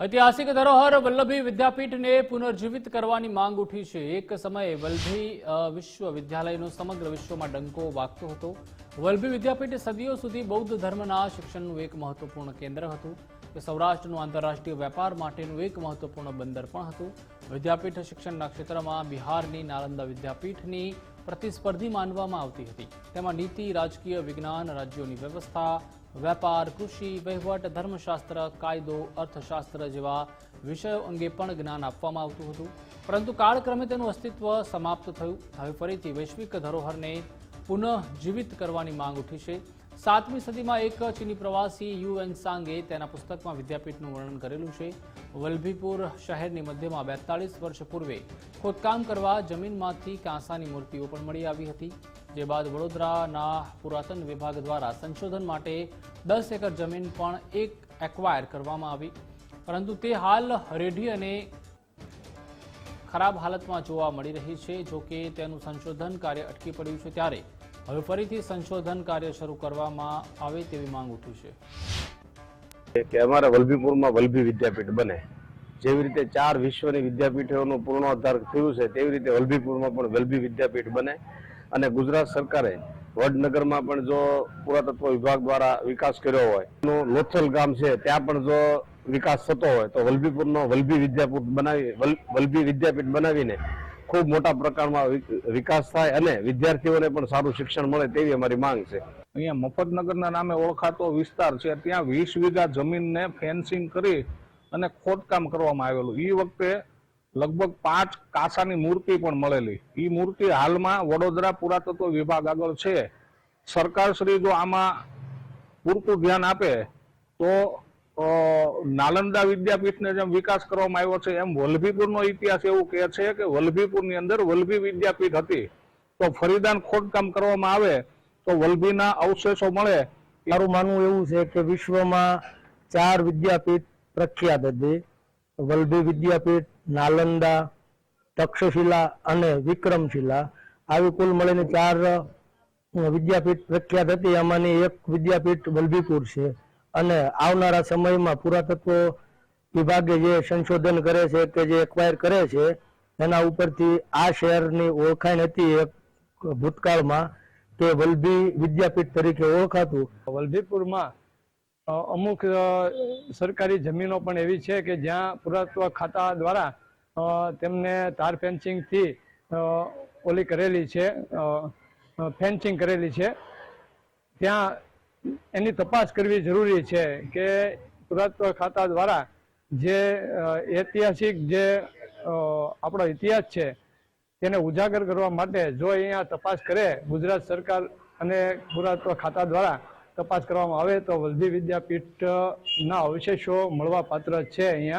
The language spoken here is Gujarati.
ઐતિહાસિક ધરોહર વલ્લભી વિદ્યાપીઠને પુનર્જીવિત કરવાની માંગ ઉઠી છે. એક સમયે વલ્લભી વિશ્વવિદ્યાલયનો સમગ્ર વિશ્વમાં ડંકો વાગતો હતો. વલ્લભી વિદ્યાપીઠ સદીઓ સુધી બૌદ્ધ ધર્મના શિક્ષણનું એક મહત્વપૂર્ણ કેન્દ્ર હતું. તે સૌરાષ્ટ્રનું આંતરરાષ્ટ્રીય વેપાર માટેનું એક મહત્વપૂર્ણ બંદર પણ હતું. વિદ્યાપીઠ શિક્ષણના ક્ષેત્રમાં બિહારની નાલંદા વિદ્યાપીઠની પ્રતિસ્પર્ધી માનવામાં આવતી હતી. તેમાં નીતિ, રાજકીય વિજ્ઞાન, રાજ્યોની વ્યવસ્થા વેપાર, કૃષિ, વહીવટ, ધર્મશાસ્ત્ર, કાયદો, અર્થશાસ્ત્ર જેવા વિષયો અંગે પણ જ્ઞાન આપવામાં આવતું હતું. પરંતુ કાળક્રમે તેનું અસ્તિત્વ સમાપ્ત થયું. હવે ફરીથી વૈશ્વિક ધરોહરને પુનઃજીવિત કરવાની માંગ ઉઠી છે. સાતમી સદીમાં એક ચીની પ્રવાસી યુ એન સાંગે તેના પુસ્તકમાં વિદ્યાપીઠનું વર્ણન કરેલું છે. વલ્લભીપુર શહેરની મધ્યમાં બેતાળીસ વર્ષ પૂર્વે ખોદકામ કરવા જમીનમાંથી કાંસાની મૂર્તિઓ પણ મળી આવી હતી. જે બાદ વડોદરાના પુરાતન વિભાગ દ્વારા સંશોધન માટે દસ એકર જમીન પણ એક એક્વાયર કરવામાં આવી. પરંતુ તે હાલ રેઢી અને ખરાબ હાલતમાં જોવા મળી રહી છે. જો કે તેનું સંશોધન કાર્ય અટકી પડ્યું છે ત્યારે હવે ફરીથી સંશોધન કાર્ય શરૂ કરવામાં આવે તેવી માંગ ઉઠી છે. કે અમારા વલભીપુરમાં વલભી વિદ્યાપીઠ બને. જેવી રીતે ચાર વિશ્વની વિદ્યાપીઠોનું પૂર્ણોદ્ધાર થયું છે, તેવી રીતે વલભીપુરમાં પણ વલભી વિદ્યાપીઠ બને. અને ગુજરાત સરકારે વડનગરમાં પણ જો પુરાતત્વ વિભાગ દ્વારા વિકાસ કર્યો હોય લોથલ ગામ છે, ત્યાં પણ જો વિકાસ થતો હોય, તો વલભીપુરનો વલભી વિદ્યાપીઠ બનાવી, વલ- વલભી વિદ્યાપીઠ બનાવીને ખૂબ મોટા પ્રકારમાં વિકાસ થાય અને વિદ્યાર્થીઓને પણ સારું શિક્ષણ મળે તેવી અમારી માંગ છે. અહીંયા મફતનગરના નામે ઓળખાતો વિસ્તાર છે, ત્યાં વીસ વીઘા જમીનને ફેન્સિંગ કરી અને ખોદકામ કરવામાં આવેલું. એ વખતે લગભગ પાંચ કાસાની મૂર્તિ પણ મળેલી. એ મૂર્તિ હાલમાં વડોદરા પુરાતત્વ વિભાગ આગળ છે. સરકાર શ્રી જો આમાં પૂરતું ધ્યાન આપે, તો નાલંદા વિદ્યાપીઠને જેમ વિકાસ કરવામાં આવ્યો છે, એમ વલ્લભીપુરનો ઇતિહાસ એવું કહે છે કે વલ્લભીપુરની અંદર વલ્લભી વિદ્યાપીઠ હતી. તો ફરીદાન ખોદકામ કરવામાં આવે, તો વલ્લભીના અવશેષો મળે. મારું માનવું એવું છે કે વિશ્વમાં ચાર વિદ્યાપીઠ પ્રખ્યાત હતી. વલ્લભી વિદ્યાપીઠ નાલંદા, તક્ષશિલા અને વિક્રમશિલા. આવી કુલ મળીને ચાર વિદ્યાપીઠ પ્રખ્યાત હતી. આમાંની એક વિદ્યાપીઠ વલભીપુર છે. અને આવનારા સમયમાં પુરાતત્વ વિભાગે જે સંશોધન કરે છે કે જે એક્વાયર કરે છે, એના ઉપરથી આ શહેરની ઓળખાણ હતી એક ભૂતકાળમાં કે વલભી વિદ્યાપીઠ તરીકે ઓળખાતું. વલભીપુરમાં અમુક સરકારી જમીનો પણ એવી છે કે જ્યાં પુરાતત્વ ખાતા દ્વારા તેમને તાર ફેન્સિંગથી ઓલી કરેલી છે ફેન્સિંગ કરેલી છે. ત્યાં એની તપાસ કરવી જરૂરી છે કે પુરાતત્વ ખાતા દ્વારા જે ઐતિહાસિક જે આપણો ઇતિહાસ છે, તેને ઉજાગર કરવા માટે જો અહીંયા તપાસ કરે ગુજરાત સરકાર અને પુરાતત્વ ખાતા દ્વારા તપાસ કરવામાં આવે તો વલભી વિદ્યાપીઠના અવશેષો મળવા પાત્ર છે અહીંયા.